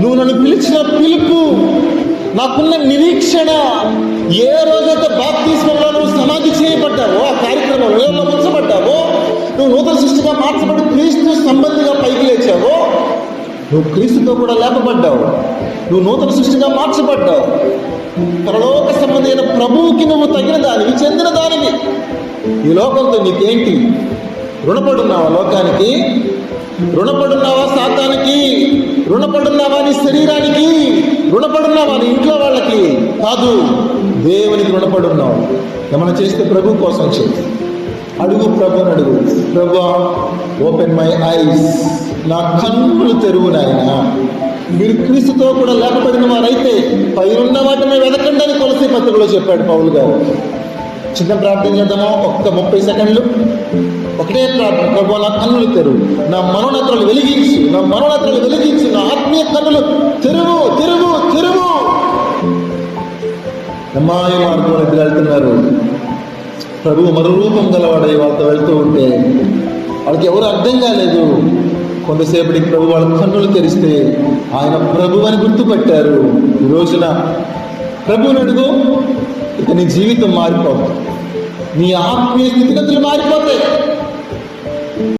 నువ్వు నన్ను పిలిచిన పిలుపు నాకున్న నిరీక్షణ ఏ రోజైతే బాప్తీస్మంలో నువ్వు సమాధి చేయబడ్డావో ఆ కార్యక్రమంలో ఉంచబడ్డావో నువ్వు నూతన సృష్టిగా మార్చబడి క్రీస్తు సంబంధిగా పైకి లేచావో నువ్వు క్రీస్తుతో కూడా లేపబడ్డావు. నువ్వు నూతన సృష్టిగా మార్చబడ్డావు. పరలోక సంబంధమైన ప్రభువుకి నువ్వు తగిన దానివి చెందిన దానివి. ఈ లోకంతో నీకేంటి? రుణపడున్నావా లోకానికి? రుణపడున్నావా శాతానికి రుణపడున్నావా నీ శరీరానికి? రుణపడున్నావా నీ ఇంట్లో వాళ్ళకి? కాదు దేవునికి రుణపడున్నావు. ఏమైనా చేస్తే ప్రభు కోసం చేయి అడుగు ప్రభుని అడుగు. ప్రభు ఓపెన్ మై ఐస్ నా కన్నులు తెరువు నాయన. మీరు క్రీస్తుతో కూడా లేకపోయిన వారైతే పైనున్న వాటిని వెతకండి అని తులసి పత్రికలో చెప్పాడు పౌలు గారు. చిన్న ప్రార్థన చేద్దామా? ఒక్క ముప్పై సెకండ్లు. ఒకటే ప్రార్థన. ప్రభు నా కన్నులు తెరువు నా మనోనత్రలు వెలిగించు. నా మనోనత్రలు వెలిగించు. నా ఆత్మీయ కన్నులు తెరువు తెరువు తెరువు. అమ్మాయి మార్గంలో ఇద్దరు వెళ్తున్నారు. ప్రభు మరురూపం గలవాడై వాళ్ళతో వెళ్తూ ఉంటే వాళ్ళకి ఎవరు అర్థం కాలేదు. కొంతసేపటికి ప్రభు వాళ్ళ కన్నులు తెరిస్తే ఆయన ప్రభు అని గుర్తుపెట్టారు. ఈ రోజున ప్రభువుని అడుగు. ఇక నీ జీవితం మారిపోతుంది. నీ ఆత్మీయ స్థితిగతులు మారిపోతాయి.